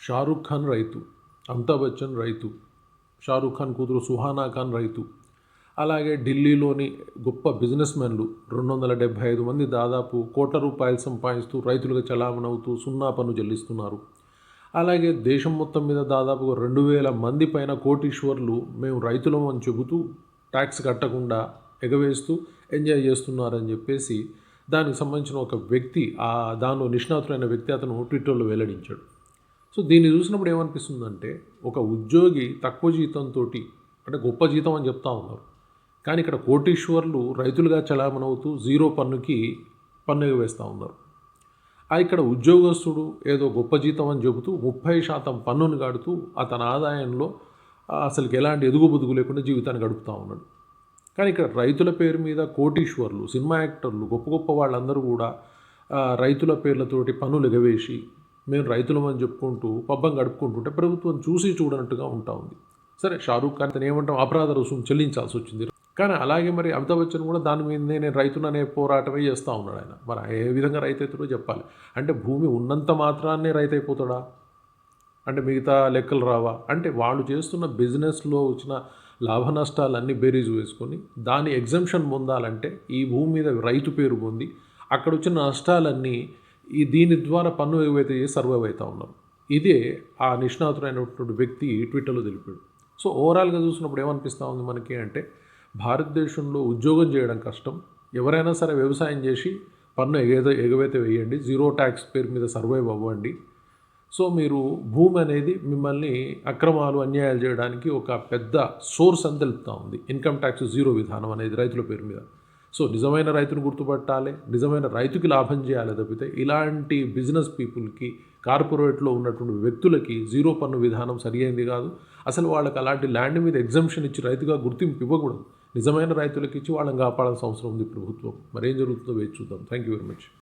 షారుఖ్ ఖాన్ రైతు అమితాబ్ బచ్చన్ రైతు షారుఖ్ ఖాన్ కూతురు సుహానా ఖాన్ రైతు అలాగే ఢిల్లీలోని గొప్ప బిజినెస్ మెన్లు రెండు వందల డెబ్భై ఐదు మంది దాదాపు కోట్ల రూపాయలు సంపాదిస్తూ రైతులుగా చలామణవుతూ సున్నా పన్ను చెల్లిస్తున్నారు. అలాగే దేశం మొత్తం మీద దాదాపు రెండు వేల మంది పైన కోటీశ్వర్లు మేము రైతులం అని చెబుతూ ట్యాక్స్ కట్టకుండా ఎగవేస్తూ ఎంజాయ్ చేస్తున్నారని చెప్పేసి దానికి సంబంధించిన ఒక వ్యక్తి ఆ దానిలో నిష్ణాతులైన వ్యక్తి అతను ట్విట్టర్లో వెల్లడించాడు. సో దీన్ని చూసినప్పుడు ఏమనిపిస్తుందంటే ఒక ఉద్యోగి తక్కువ జీతంతో అంటే గొప్ప జీతం అని చెప్తా ఉన్నారు. కానీ ఇక్కడ కోటీశ్వర్లు రైతులుగా చలామణవుతూ జీరో పన్నుకి పన్ను ఎగవేస్తూ ఉన్నారు. ఆ ఇక్కడ ఉద్యోగస్తుడు ఏదో గొప్ప జీతం అని చెబుతూ ముప్పై శాతం పన్నును కడుతూ అతని ఆదాయంలో అసలుకి ఎలాంటి ఎదుగుబుదుగు లేకుండా జీవితాన్ని గడుపుతూ ఉన్నాడు. కానీ ఇక్కడ రైతుల పేరు మీద కోటీశ్వర్లు సినిమా యాక్టర్లు గొప్ప గొప్ప వాళ్ళందరూ కూడా రైతుల పేర్లతోటి పన్నులు ఎగవేసి మేము రైతులం అని చెప్పుకుంటూ పబ్బం గడుపుకుంటుంటే ప్రభుత్వం చూసి చూడనట్టుగా ఉంటా ఉంది. సరే షారూఖ్ ఖాన్ తను ఏమంటాం? అపరాధ రుసుము చెల్లించాల్సి వచ్చింది. కానీ అలాగే మరి అమితాబ్ బచ్చన్ కూడా దాని మీదనే నేను రైతుననే పోరాటమే చేస్తూ ఉన్నాడు ఆయన. మరి ఏ విధంగా రైతు అవుతాడో చెప్పాలి. అంటే భూమి ఉన్నంత మాత్రాన్నే రైతు అయిపోతాడా అంటే మిగతా లెక్కలు రావా? అంటే వాళ్ళు చేస్తున్న బిజినెస్లో వచ్చిన లాభ నష్టాలన్నీ బేరీజు వేసుకొని దాని ఎగ్జంప్షన్ పొందాలంటే ఈ భూమి మీద రైతు పేరు పొంది అక్కడ వచ్చిన నష్టాలన్నీ ఈ దీని ద్వారా పన్ను ఏవైతే సర్వైవ్ అవుతూ ఉన్నారు ఇదే ఆ నిష్ణాతుడైనటువంటి వ్యక్తి ట్విట్టర్లో తెలిపాడు. సో ఓవరాల్గా చూసినప్పుడు ఏమనిపిస్తూ ఉంది మనకి అంటే భారతదేశంలో ఉద్యోగం చేయడం కష్టం. ఎవరైనా సరే వ్యవసాయం చేసి పన్ను ఎగేదో ఎగవైతే వేయండి జీరో ట్యాక్స్ పేరు మీద సర్వైవ్ అవ్వండి. సో మీరు భూమి అనేది మిమ్మల్ని అక్రమాలు అన్యాయాలు చేయడానికి ఒక పెద్ద సోర్స్ అని తెలుపుతూ ఉంది. ఇన్కమ్ ట్యాక్స్ జీరో విధానం అనేది రైతుల పేరు మీద. సో నిజమైన రైతును గుర్తుపట్టాలి నిజమైన రైతుకి లాభం చేయాలి తప్పితే ఇలాంటి బిజినెస్ పీపుల్కి కార్పొరేట్లో ఉన్నటువంటి వ్యక్తులకి జీరో పన్ను విధానం సరియైంది కాదు. అసలు వాళ్ళకి అలాంటి ల్యాండ్ మీద ఎగ్జంప్షన్ ఇచ్చి రైతుగా గుర్తింపు ఇవ్వకూడదు. నిజమైన రైతులకు ఇచ్చి వాళ్ళని కాపాడాల్సిన అవసరం ఉంది ప్రభుత్వం. మరేం జరుగుతుందో వేచి చూద్దాం. Thank you very much